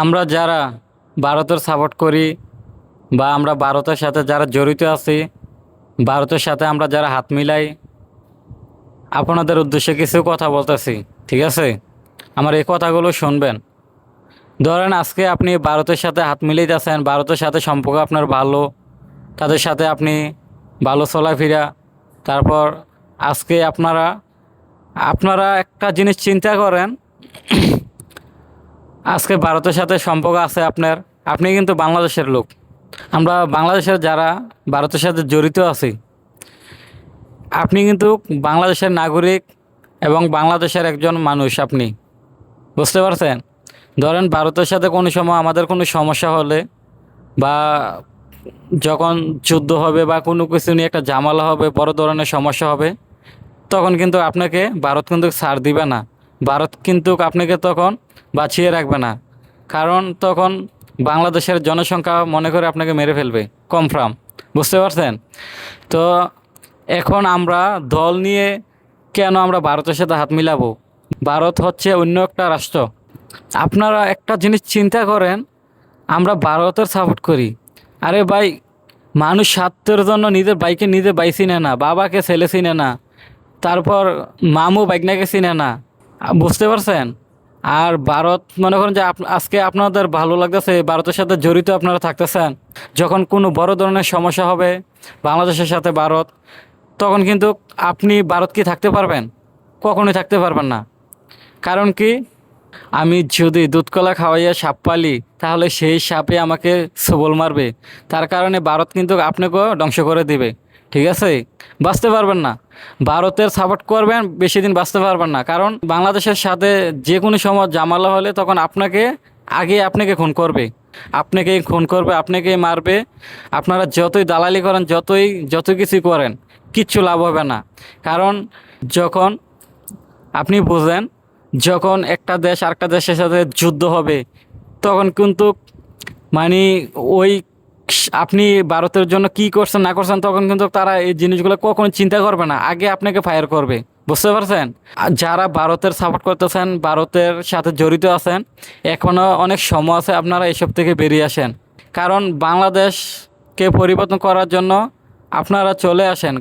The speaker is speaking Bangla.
আমরা যারা ভারতের সাপোর্ট করি বা আমরা ভারতের সাথে যারা জড়িত আছি, ভারতের সাথে আমরা যারা হাত মিলাই, আপনাদের উদ্দেশ্যে কিছু কথা বলতেছি, ঠিক আছে? আমার এই কথাগুলো শুনবেন। ধরেন আজকে আপনি ভারতের সাথে হাত মিলাইতেছেন ভারতের সাথে সম্পর্ক আপনার ভালো, তাদের সাথে আপনি ভালো চলাফেরা, তারপর আজকে আপনারা আপনারা একটা জিনিস চিন্তা করেন আজকে ভারতের সাথে সম্পর্ক আছে আপনার। আপনি কিন্তু বাংলাদেশের লোক। আমরা বাংলাদেশের যারা ভারতের সাথে জড়িত আছি, আপনি কিন্তু বাংলাদেশের নাগরিক এবং বাংলাদেশের একজন মানুষ আপনি। বুঝতে পারছেন? ধরেন ভারতের সাথে কোনো সময় আমাদের কোনো সমস্যা হলে বা যখন যুদ্ধ হবে বা কোনো কিছু নিয়ে একটা ঝামেলা হবে, বড় ধরনের সমস্যা হবে, তখন কিন্তু আপনাকে ভারত কিন্তু ছাড় দিবে না। ভারত কিন্তু আপনাকে তখন বাঁচিয়ে রাখবে না। কারণ তখন বাংলাদেশের জনসংখ্যা মনে করে আপনাকে মেরে ফেলবে কনফার্ম বুঝতে পারছেন? তো এখন আমরা দল নিয়ে কেন আমরা ভারতের সাথে হাত মিলাবো? ভারত হচ্ছে অন্য একটা রাষ্ট্র। আপনারা একটা জিনিস চিন্তা করেন, আমরা ভারতের সাপোর্ট করি। আরে ভাই, মানুষ স্বার্থের জন্য নিজের বাইকে নিজে বাই চিনে না, বাবাকে ছেলে চিনে না, তারপর মামু বাইকনাকে চিনে না। বুঝতে পারছেন? আর ভারত, মনে করেন যে আজকে আপনাদের ভালো লাগতেছে, ভারতের সাথে জড়িত আপনারা থাকতেছেন। যখন কোনো বড় ধরনের সমস্যা হবে, বাংলাদেশের সাথে ভারত, তখন কিন্তু আপনি ভারত কি থাকতে পারবেন? কখনোই থাকতে পারবেন না। কারণ কি? আমি যদি দুধকলা খাওয়াইয়া সাপ পালি, তাহলে সেই সাপে আমাকে সবল মারবে। তার কারণে ভারত কিন্তু আপনাকেও ধ্বংস করে দিবে। ঠিক আছে? বাঁচতে পারবেন না। ভারতের সাপোর্ট করবেন, বেশি দিন বাঁচতে পারবেন না। কারণ বাংলাদেশের সাথে যে কোনো সময় জামালা হলে তখন আপনাকে আগে আপনাকে খুন করবে। আপনাকেই খুন করবে, আপনাকেই মারবে। আপনারা যতই দালালি করেন, যতই যত কিছু করেন, কিচ্ছু লাভ হবে না। কারণ যখন আপনি বুঝেন যখন একটা দেশ আরেকটা দেশের সাথে যুদ্ধ হবে, তখন কিন্তু মানে ওই আপনি ভারতের জন্য কি করছেন, না করছেন, তখন কিন্তু তারা এই জিনিসগুলো কখনো চিন্তা করবে না। আগে আপনাকে ফায়ার করবে। বুঝতে পারছেন? যারা ভারতের সাপোর্ট করতেছেন, ভারতের সাথে জড়িত আছেন এখনও অনেক সময় আছে আপনারা এসব থেকে বেরিয়ে আসেন। কারণ বাংলাদেশকে পরিবর্তন করার জন্য আপনারা চলে আসেন।